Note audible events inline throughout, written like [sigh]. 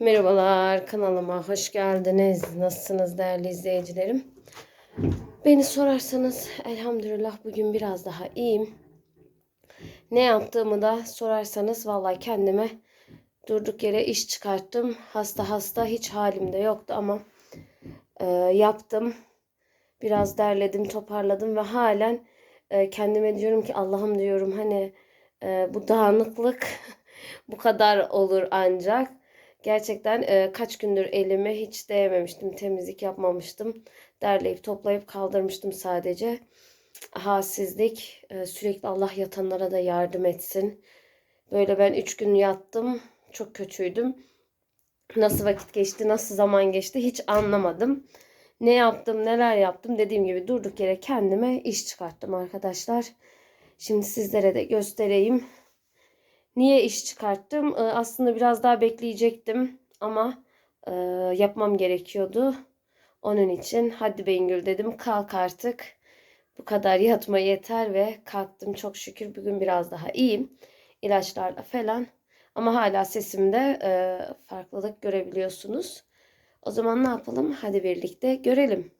Merhabalar kanalıma hoş geldiniz. Nasılsınız değerli izleyicilerim? Beni sorarsanız elhamdülillah bugün biraz daha iyiyim. Ne yaptığımı da sorarsanız vallahi kendime durduk yere iş çıkarttım. Hasta hasta hiç halimde yoktu ama e, yaptım. Biraz derledim, toparladım ve halen e, kendime diyorum ki Allah'ım diyorum hani e, bu dağınıklık [laughs] bu kadar olur ancak. Gerçekten e, kaç gündür elime hiç değmemiştim. Temizlik yapmamıştım. Derleyip toplayıp kaldırmıştım sadece. Halsizlik. E, sürekli Allah yatanlara da yardım etsin. Böyle ben 3 gün yattım. Çok kötüydüm. Nasıl vakit geçti, nasıl zaman geçti hiç anlamadım. Ne yaptım, neler yaptım dediğim gibi durduk yere kendime iş çıkarttım arkadaşlar. Şimdi sizlere de göstereyim. Niye iş çıkarttım? Ee, aslında biraz daha bekleyecektim ama e, yapmam gerekiyordu. Onun için hadi Bengül dedim kalk artık. Bu kadar yatma yeter ve kalktım çok şükür bugün biraz daha iyiyim. İlaçlarla falan. Ama hala sesimde e, farklılık görebiliyorsunuz. O zaman ne yapalım? Hadi birlikte görelim.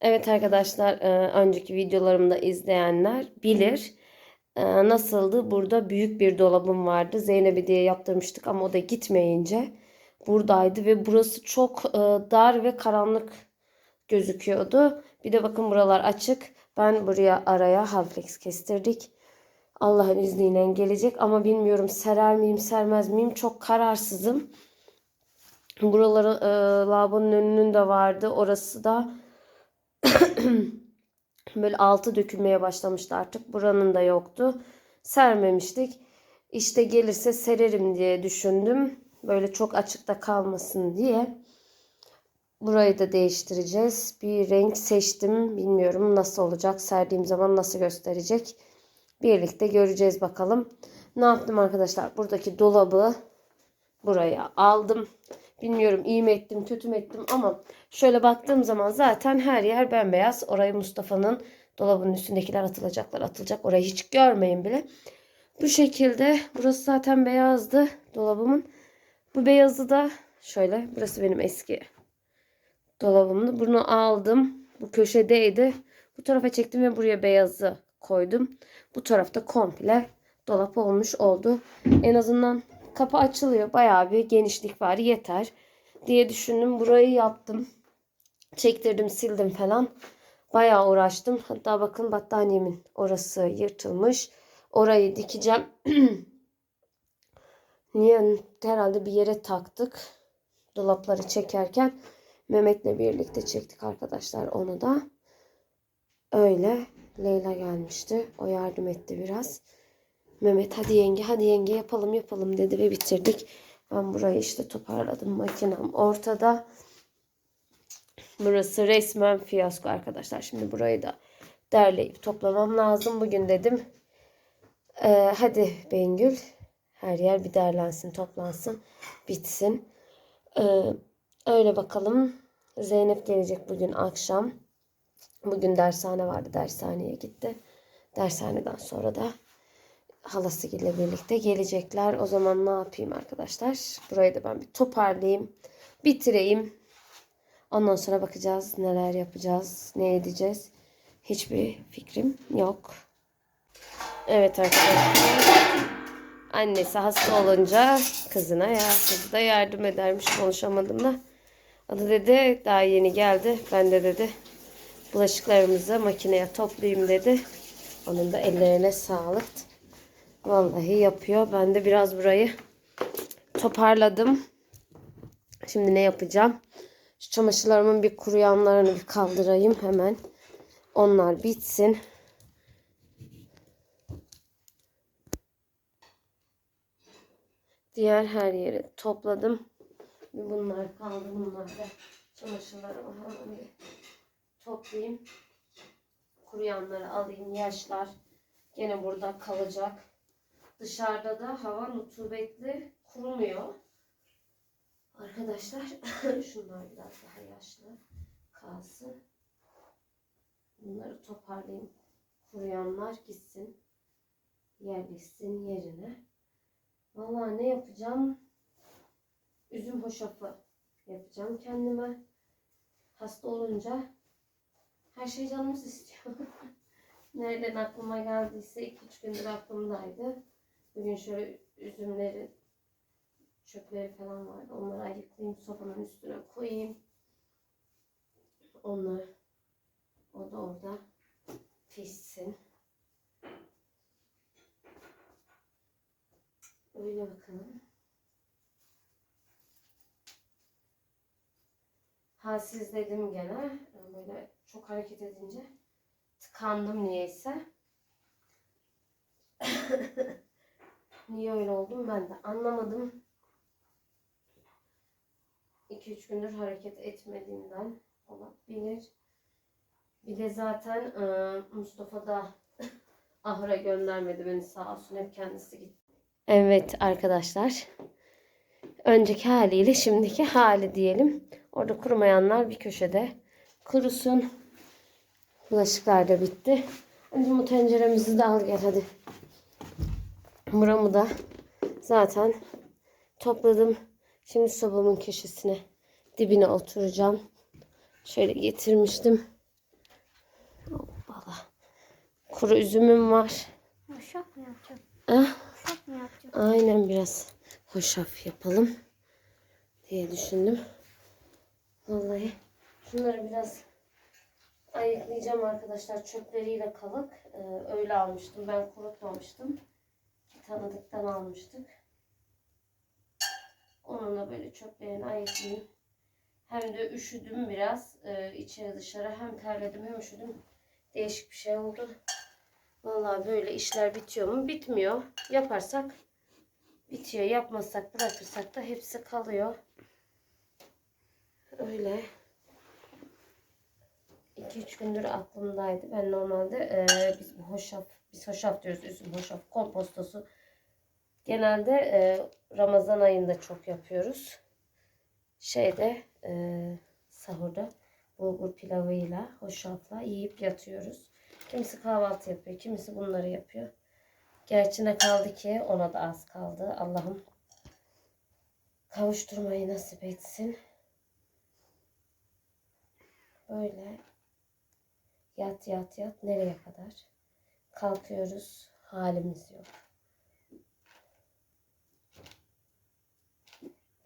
Evet arkadaşlar e, önceki videolarımda izleyenler bilir. E, nasıldı? Burada büyük bir dolabım vardı. Zeynep'e diye yaptırmıştık ama o da gitmeyince buradaydı ve burası çok e, dar ve karanlık gözüküyordu. Bir de bakın buralar açık. Ben buraya araya havflex kestirdik. Allah'ın izniyle gelecek ama bilmiyorum serer miyim sermez miyim çok kararsızım. Buraları e, lavabonun önünün de vardı. Orası da [clears throat] böyle altı dökülmeye başlamıştı artık. Buranın da yoktu. Sermemiştik. İşte gelirse sererim diye düşündüm. Böyle çok açıkta kalmasın diye. Burayı da değiştireceğiz. Bir renk seçtim. Bilmiyorum nasıl olacak. Serdiğim zaman nasıl gösterecek. Birlikte göreceğiz bakalım. Ne yaptım arkadaşlar? Buradaki dolabı buraya aldım. Bilmiyorum iyi mi ettim kötü mü ettim ama şöyle baktığım zaman zaten her yer bembeyaz. Orayı Mustafa'nın dolabının üstündekiler atılacaklar atılacak. Orayı hiç görmeyin bile. Bu şekilde burası zaten beyazdı dolabımın. Bu beyazı da şöyle burası benim eski dolabımdı. Bunu aldım. Bu köşedeydi. Bu tarafa çektim ve buraya beyazı koydum. Bu tarafta komple dolap olmuş oldu. En azından kapı açılıyor. Bayağı bir genişlik var. Yeter diye düşündüm. Burayı yaptım. Çektirdim, sildim falan. Bayağı uğraştım. Hatta bakın battaniyemin orası yırtılmış. Orayı dikeceğim. [clears throat] Niye? Herhalde bir yere taktık. Dolapları çekerken Mehmet'le birlikte çektik arkadaşlar onu da. Öyle. Leyla gelmişti. O yardım etti biraz. Mehmet hadi yenge hadi yenge yapalım yapalım dedi ve bitirdik. Ben burayı işte toparladım. Makinem ortada. Burası resmen fiyasko arkadaşlar. Şimdi burayı da derleyip toplamam lazım. Bugün dedim ee, hadi Bengül her yer bir derlensin toplansın bitsin. Ee, öyle bakalım. Zeynep gelecek bugün akşam. Bugün dershane vardı. Dershaneye gitti. Dershaneden sonra da halasıyla birlikte gelecekler. O zaman ne yapayım arkadaşlar? Burayı da ben bir toparlayayım. Bitireyim. Ondan sonra bakacağız neler yapacağız, ne edeceğiz. Hiçbir fikrim yok. Evet arkadaşlar. Annesi hasta olunca kızına ya kızı da yardım edermiş. Konuşamadım da. Adı dedi daha yeni geldi. Ben de dedi bulaşıklarımızı makineye toplayayım dedi. Onun da ellerine sağlık. Vallahi yapıyor. Ben de biraz burayı toparladım. Şimdi ne yapacağım? Şu çamaşırlarımın bir kuruyanlarını bir kaldırayım hemen. Onlar bitsin. Diğer her yeri topladım. Bunlar kaldı. Bunlar da çamaşırlarımı hemen toplayayım. Kuruyanları alayım. Yaşlar gene burada kalacak. Dışarıda da hava rutubetli kurumuyor. Arkadaşlar [laughs] şunlar biraz daha yaşlı kalsın. Bunları toparlayayım. Kuruyanlar gitsin. Yerleşsin yerine. Vallahi ne yapacağım? Üzüm hoşafı yapacağım kendime. Hasta olunca her şey canımız istiyor. [laughs] Nereden aklıma geldiyse 2-3 gündür aklımdaydı. Bugün şöyle üzümlerin çöpleri falan vardı. Onları ayıklayayım, sobanın üstüne koyayım. Onlar o da orada pişsin. Öyle bakalım. Halsiz dedim gene. Böyle çok hareket edince tıkandım niyeyse. Niye öyle oldum ben de anlamadım. 2-3 gündür hareket etmediğimden olabilir. Bir de zaten e, Mustafa da [laughs] ahıra göndermedi beni sağ olsun hep kendisi gitti. Evet arkadaşlar. Önceki haliyle şimdiki hali diyelim. Orada kurumayanlar bir köşede kurusun. Bulaşıklar da bitti. Önce bu tenceremizi de al gel hadi. Buramı da zaten topladım. Şimdi sobamın köşesine dibine oturacağım. Şöyle getirmiştim. Hoppala. Kuru üzümüm var. Hoşaf mı yapacağım? Ah, Hoşaf mı yapacağım? aynen biraz hoşaf yapalım diye düşündüm. Vallahi şunları biraz ayıklayacağım arkadaşlar. Çöpleriyle kalık. Ee, öyle almıştım. Ben kurutmamıştım. Tanıdıktan almıştık. Onunla böyle çöplerini ayıklayayım. Hem de üşüdüm biraz ee, içeri dışarı. Hem terledim hem üşüdüm. Değişik bir şey oldu. Vallahi böyle işler bitiyor mu? Bitmiyor. Yaparsak bitiyor. Yapmazsak bırakırsak da hepsi kalıyor. Öyle. 2-3 gündür aklımdaydı. Ben normalde e, biz bu hoşaf, biz hoşaf diyoruz. Üzüm hoşaf kompostosu. Genelde e, Ramazan ayında çok yapıyoruz. Şeyde e, sahurda bulgur pilavıyla, hoşafla yiyip yatıyoruz. Kimisi kahvaltı yapıyor, kimisi bunları yapıyor. Gerçi ne kaldı ki ona da az kaldı. Allah'ım kavuşturmayı nasip etsin. Böyle yat yat yat nereye kadar? Kalkıyoruz halimiz yok.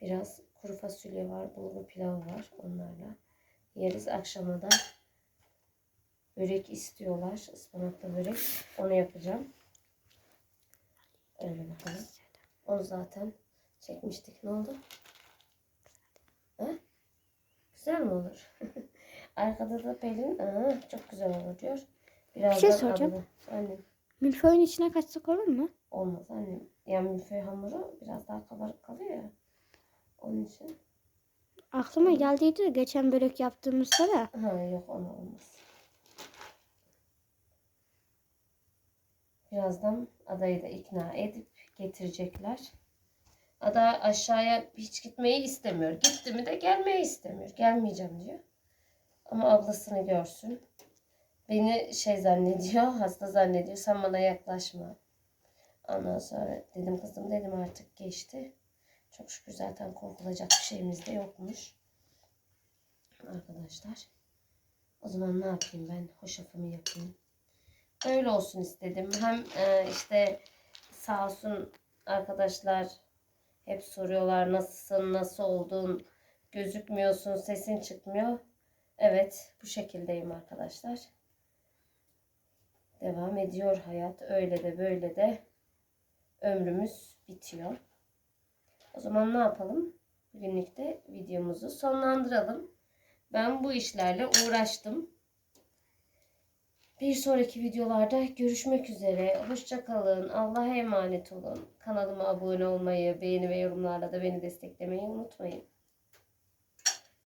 Biraz kuru fasulye var, bulgur pilavı var onlarla. Yeriz akşama da börek istiyorlar. ıspanaklı börek. Onu yapacağım. Öyle bakalım. Onu zaten çekmiştik. Ne oldu? Ha? Güzel mi olur? [laughs] Arkada da Pelin "Aa, çok güzel olur diyor. Birazdan şey soracağım. Annem Milföyün içine kaçsak olur mu? olmaz annem. Yani milföy hamuru biraz daha kabarık kalıyor ya. Onun için. Aklıma geldiydi de geçen börek yaptığımızda da. Ha yok ona olmaz. Birazdan adayı da ikna edip getirecekler. Ada aşağıya hiç gitmeyi istemiyor. Gitti mi de gelmeyi istemiyor. Gelmeyeceğim diyor. Ama ablasını görsün. Beni şey zannediyor, [laughs] hasta zannediyor. Sen bana yaklaşma. Ondan sonra dedim kızım dedim artık geçti. Çok şükür zaten korkulacak bir şeyimiz de yokmuş. Arkadaşlar. O zaman ne yapayım ben? Hoşafımı yapayım. Öyle olsun istedim. Hem e, işte sağ olsun arkadaşlar hep soruyorlar nasılsın, nasıl oldun, gözükmüyorsun, sesin çıkmıyor. Evet bu şekildeyim arkadaşlar. Devam ediyor hayat. Öyle de böyle de ömrümüz bitiyor. O zaman ne yapalım? Bugünlük de videomuzu sonlandıralım. Ben bu işlerle uğraştım. Bir sonraki videolarda görüşmek üzere. Hoşça kalın. Allah'a emanet olun. Kanalıma abone olmayı, beğeni ve yorumlarla da beni desteklemeyi unutmayın.